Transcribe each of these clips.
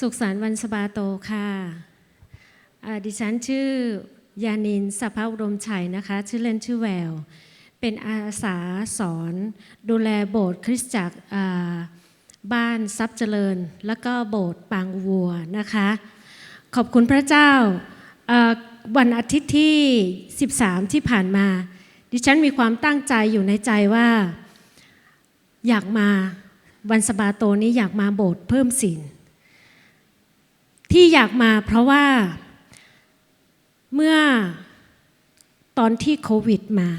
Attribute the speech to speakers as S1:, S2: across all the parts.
S1: สุขสันต์วันสบาโตค่ะ ดิฉันชื่อยานินสภาอุดมชัยนะคะ ชื่อเล่นชื่อแวว เป็นอาสาสอนดูแลโบสถ์คริสตจักรบ้านทรัพย์เจริญ แล้วก็โบสถ์ปางวัวนะคะ ขอบคุณพระเจ้าอ่าวันอาทิตย์ที่ 13 ที่ผ่านมา ดิฉันมีความตั้งใจอยู่ในใจว่า อยากมาวันสบาโตนี้อยากมาโบสถ์เพิ่มศีล ที่อยากมาเพราะว่าเมื่อตอนที่โควิดมา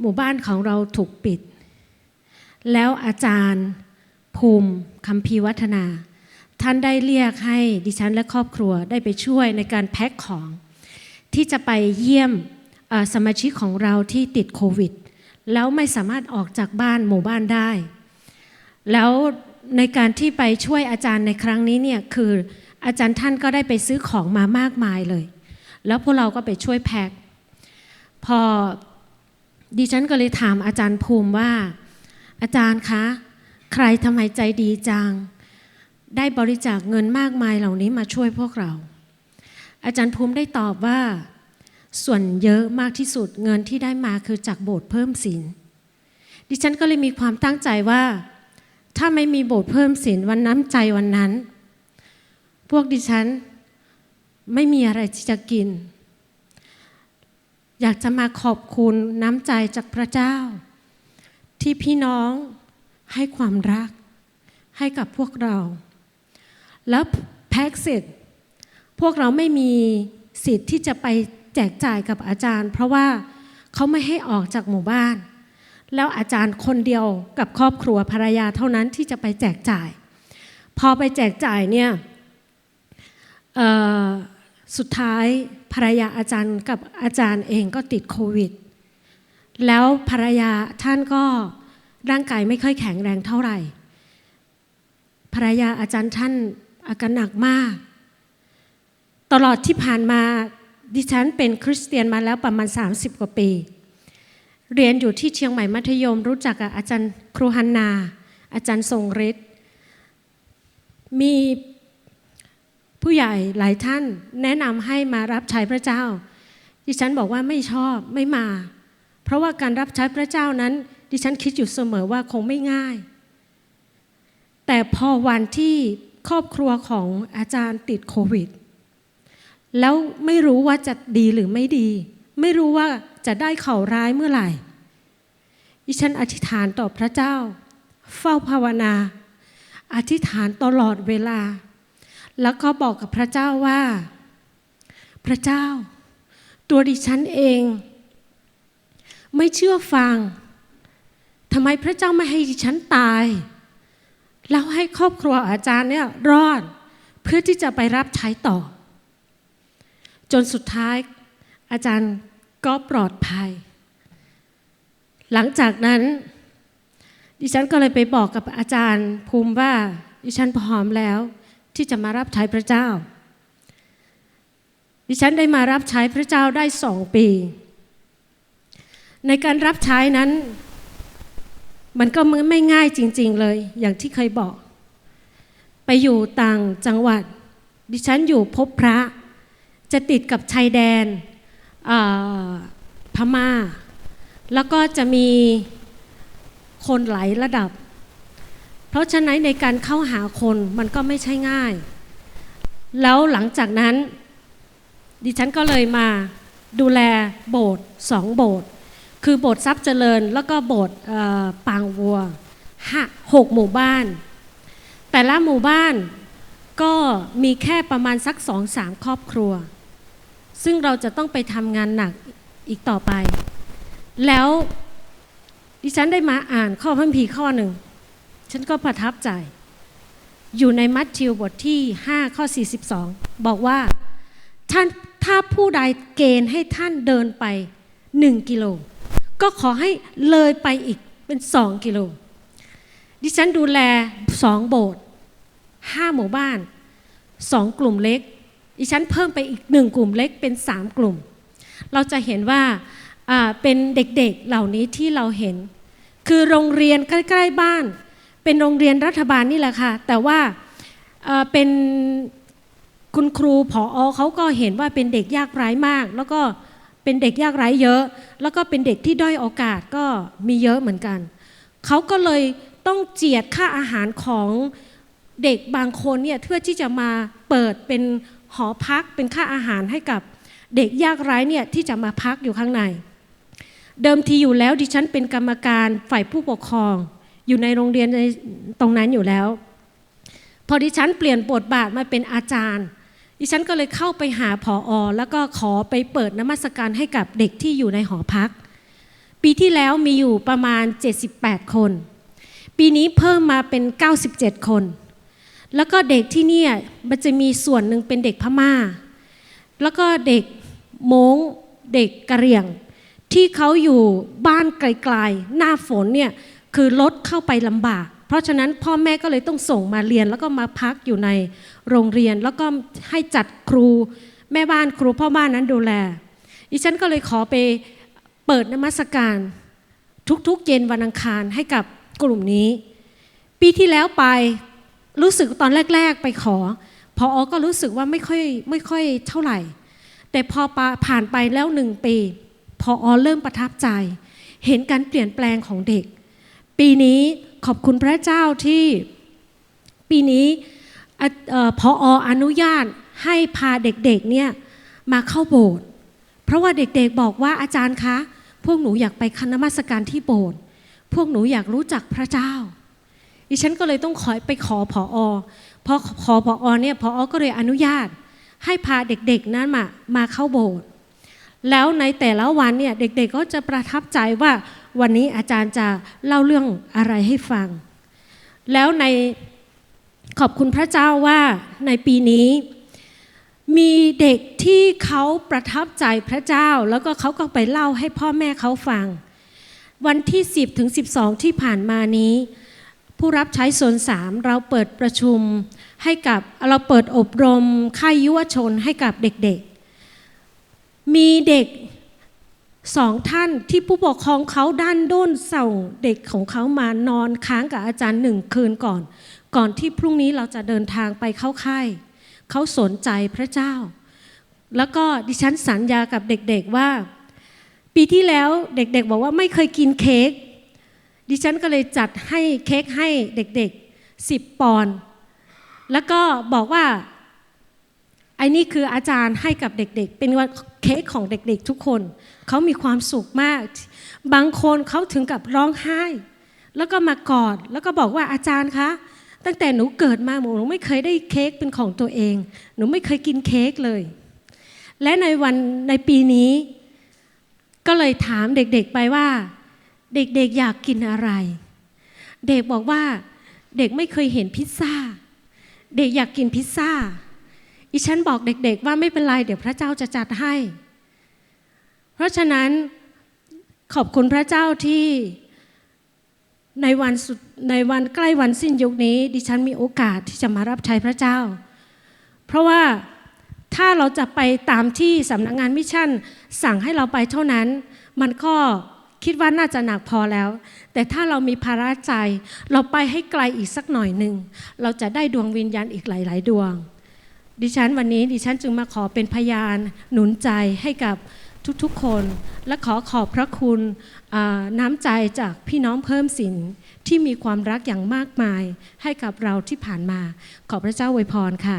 S1: หมู่บ้านของเราถูกปิด แล้วอาจารย์ภูมิคำพีวัฒนา ท่านได้เรียกให้ดิฉันและครอบครัวได้ไปช่วยในการแพ็คของ ที่จะไปเยี่ยมสมาชิกของเราที่ติดโควิด แล้วไม่สามารถออกจากบ้านหมู่บ้านได้ แล้ว ในการที่ไปช่วยอาจารย์ในครั้งนี้เนี่ยคืออาจารย์ท่านก็ได้ไปซื้อของมามากมายเลย แล้วพวกเราก็ไปช่วยแพ็คพอดิฉันก็เลยถามอาจารย์ภูมิว่า อาจารย์คะ ใครทำไมใจดีจัง ได้บริจาคเงินมากมายเหล่านี้มาช่วยพวกเรา อาจารย์ภูมิได้ตอบว่า ส่วนเยอะมากที่สุดเงินที่ได้มาคือจากโบสถ์เพิ่มศีลดิฉันก็เลยมีความตั้งใจว่า ถ้าไม่มีโบสถ์เพิ่มศีลวันน้ำใจวันนั้น พวกดิฉันไม่มีอะไรที่จะกิน อยากจะมาขอบคุณน้ำใจจากพระเจ้า ที่พี่น้องให้ความรักให้กับพวกเรา แล้วแพ็กเสร็จพวกเราไม่มีสิทธิ์ที่จะไปแจกจ่ายกับอาจารย์ เพราะว่าเขาไม่ให้ออกจากหมู่บ้าน แล้วอาจารย์คนเดียวกับครอบครัวภรรยาเท่านั้นที่จะไปแจกจ่าย พอไปแจกจ่ายเนี่ยสุดท้ายภรรยาอาจารย์กับอาจารย์เองก็ติดโควิด แล้วภรรยาท่านก็ร่างกายไม่ค่อยแข็งแรงเท่าไหร่ ภรรยาอาจารย์ท่านอาการหนักมาก ตลอดที่ผ่านมาดิฉันเป็นคริสเตียนมาแล้วประมาณ 30 กว่าปี เรียนอยู่ที่เชียงใหม่มัธยม รู้จักกับอาจารย์ครูฮันนา อาจารย์ทรงฤทธิ์มีผู้ใหญ่หลายท่านแนะนำให้มารับใช้พระเจ้า ดิฉันบอกว่าไม่ชอบไม่มา เพราะว่าการรับใช้พระเจ้านั้น ดิฉันคิดอยู่เสมอว่าคงไม่ง่าย แต่พอวันที่ครอบครัวของอาจารย์ติดโควิด แล้วไม่รู้ว่าจะดีหรือไม่ดี ไม่รู้ว่า จะได้เข่าร้ายเมื่อไหร่ดิฉันอธิษฐานต่อพระเจ้า เฝ้าภาวนา อธิษฐานตลอดเวลา แล้วก็บอกกับพระเจ้าว่า พระเจ้า ตัวดิฉันเอง ไม่เชื่อฟังทำไมพระเจ้าไม่ให้ดิฉันตาย แล้วให้ครอบครัวอาจารย์เนี่ยรอด เพื่อที่จะไปรับใช้ต่อ จนสุดท้ายอาจารย์ ก็ปลอดภัย หลังจากนั้น ดิฉันก็เลยไปบอกกับอาจารย์ภูมิว่า ดิฉันพร้อมแล้วที่จะมารับใช้พระเจ้า ดิฉันได้มารับใช้พระเจ้าได้สองปี ในการรับใช้นั้น มันก็ไม่ง่ายจริง ๆเลย อย่างที่เคยบอก ไปอยู่ต่างจังหวัด ดิฉันอยู่พบพระจะติดกับชายแดน พม่า แล้วก็จะมีคนหลายระดับ เพราะฉะนั้นในการเข้าหาคนมันก็ไม่ใช่ง่าย แล้วหลังจากนั้น ดิฉันก็เลยมาดูแลโบสถ์สองโบสถ์คือโบสถ์ทรัพย์เจริญ แล้วก็โบสถ์ปางวัวหหกหมู่บ้าน แต่ละหมู่บ้านก็มีแค่ประมาณสักสองสามครอบครัว ซึ่งเราจะต้องไปทำงานหนักอีกต่อไป แล้วดิฉันได้มาอ่านข้อพระคัมภีร์ข้อหนึ่ง ฉันก็ประทับใจ อยู่ในมัทธิวบทที่ 5 ข้อ 42 บอกว่าท่านถ้าผู้ใดเกณฑ์ให้ท่านเดินไป 1 กิโล ก็ขอให้เลยไปอีกเป็น2กิโล ดิฉันดูแลสองโบสถ์ห้าหมู่บ้านสองกลุ่มเล็ก ดิฉันเพิ่มไปอีกหนึ่งกลุ่มเล็กเป็นสามกลุ่ม เราจะเห็นว่าเป็นเด็กๆเหล่านี้ที่เราเห็น คือโรงเรียนใกล้ๆบ้าน เป็นโรงเรียนรัฐบาลนี่แหละค่ะ แต่ว่าเอ่อเป็นคุณครูผออเขาก็เห็นว่าเป็นเด็กยากไร้มาก แล้วก็เป็นเด็กยากไร้เยอะ แล้วก็เป็นเด็กที่ด้อยโอกาสก็มีเยอะเหมือนกันเขาก็เลยต้องเจียดค่าอาหารของเด็กบางคนเนี่ยเพื่อที่จะมาเปิดเป็น หอพักเป็นค่าอาหารให้กับเด็กยากไร้เนี่ยที่จะมาพักอยู่ข้างใน เดิมทีอยู่แล้วดิฉันเป็นกรรมการฝ่ายผู้ปกครอง อยู่ในโรงเรียนในตรงนั้นอยู่แล้ว พอดิฉันเปลี่ยนบทบาทมาเป็นอาจารย์ ดิฉันก็เลยเข้าไปหาผออแล้วก็ขอไปเปิดนมัสการให้กับเด็กที่อยู่ในหอพัก ปีที่แล้วมีอยู่ประมาณ 78 คน ปีนี้เพิ่มมาเป็น 97 คน แล้วก็เด็กที่เนี่ยมันจะมีส่วนหนึ่งเป็นเด็กพม่า แล้วก็เด็กมงเด็กกะเหรี่ยง ที่เขาอยู่บ้านไกลๆ หน้าฝนเนี่ยคือรถเข้าไปลำบาก เพราะฉะนั้นพ่อแม่ก็เลยต้องส่งมาเรียน แล้วก็มาพักอยู่ในโรงเรียน แล้วก็ให้จัดครูแม่บ้านครูพ่อบ้านนั้นดูแล ดิฉันก็เลยขอไปเปิดนมัสการ ทุกๆ เย็นวันอังคารให้กับกลุ่มนี้ ปีที่แล้วไป รู้สึกตอนแรก ๆ ไปขอพออก็รู้สึกว่าไม่ค่อยไม่ค่อยเท่าไหร่ แต่พอผ่านไปแล้วหนึ่งปีพออเริ่มประทับใจ เห็นการเปลี่ยนแปลงของเด็ก ปีนี้ขอบคุณพระเจ้าที่ปีนี้อะเอ่อออนุญาตให้พาเด็กๆเนี่ยมาเข้าโบสถ์เพราะว่าเด็กๆบอกว่าอาจารย์คะ พวกหนูอยากไปคณมัสการที่โบสถ์พวกหนูอยากรู้จักพระเจ้า ดิฉันก็เลยต้องขอไปขอผออพอขอผออเนี่ยผออก็เลยอนุญาต ให้พาเด็กๆนั้นมามาเข้าโบสถ์แล้วในแต่ละวันเนี่ยเด็กๆก็จะประทับใจว่าวันนี้อาจารย์จะเล่าเรื่องอะไรให้ฟัง แล้วในขอบคุณพระเจ้าว่าในปีนี้มีเด็กที่เขาประทับใจพระเจ้า แล้วก็เขาก็ไปเล่าให้พ่อแม่เขาฟัง วันที่ 10ถึง12 ที่ผ่านมานี้ ผู้รับใช้ส่วนสามเราเปิดประชุมให้กับเราเปิดอบรมค่ายยุวชนให้กับเด็กๆ มีเด็กสองท่านที่ผู้ปกครองเขาด้านด้นส่งเด็กของเขามานอนค้างกับอาจารย์หนึ่งคืนก่อน ก่อนที่พรุ่งนี้เราจะเดินทางไปเข้าค่ายเขาสนใจพระเจ้า แล้วก็ดิฉันสัญญากับเด็กๆว่า ปีที่แล้วเด็กๆบอกว่าไม่เคยกินเค้ก ดิฉันก็เลยจัดให้เค้กให้เด็กๆ 10 ปอนด์แล้วก็บอกว่าไอ้นี่คืออาจารย์ให้กับเด็กๆ เป็นวันเค้กของเด็กๆทุกคน เขามีความสุขมาก บางคนเขาถึงกับร้องไห้ แล้วก็มากอด แล้วก็บอกว่าอาจารย์คะ ตั้งแต่หนูเกิดมาหนูไม่เคยได้เค้กเป็นของตัวเอง หนูไม่เคยกินเค้กเลย และในวันในปีนี้ ก็เลยถามเด็กๆไปว่า เด็กๆอยากกินอะไร เด็กบอกว่า เด็กไม่เคยเห็นพิซซ่า เด็กอยากกินพิซซ่าอีฉันบอกเด็ก ๆ ว่าไม่เป็นไรเดี๋ยวพระเจ้าจะจัดให้ เพราะฉะนั้นขอบคุณพระเจ้าที่ในวันสุดในวันใกล้วันสิ้นยุคนี้ ดิฉันมีโอกาสที่จะมารับใช้พระเจ้า เพราะว่าถ้าเราจะไปตามที่สำนักงานมิชชั่น สั่งให้เราไปเท่านั้น มันก็ คิดว่าน่าจะหนักพอแล้ว แต่ถ้าเรามีภาระใจ เราไปให้ไกลอีกสักหน่อยหนึ่ง เราจะได้ดวงวิญญาณอีกหลาย ๆ ดวง ดิฉันวันนี้ดิฉันจึงมาขอเป็นพยานหนุนใจให้กับทุก ๆ คน และขอขอบพระคุณน้ำใจจากพี่น้องเพิ่มสินที่มีความรักอย่างมากมาย ให้กับเราที่ผ่านมา ขอพระเจ้าอวยพรค่ะ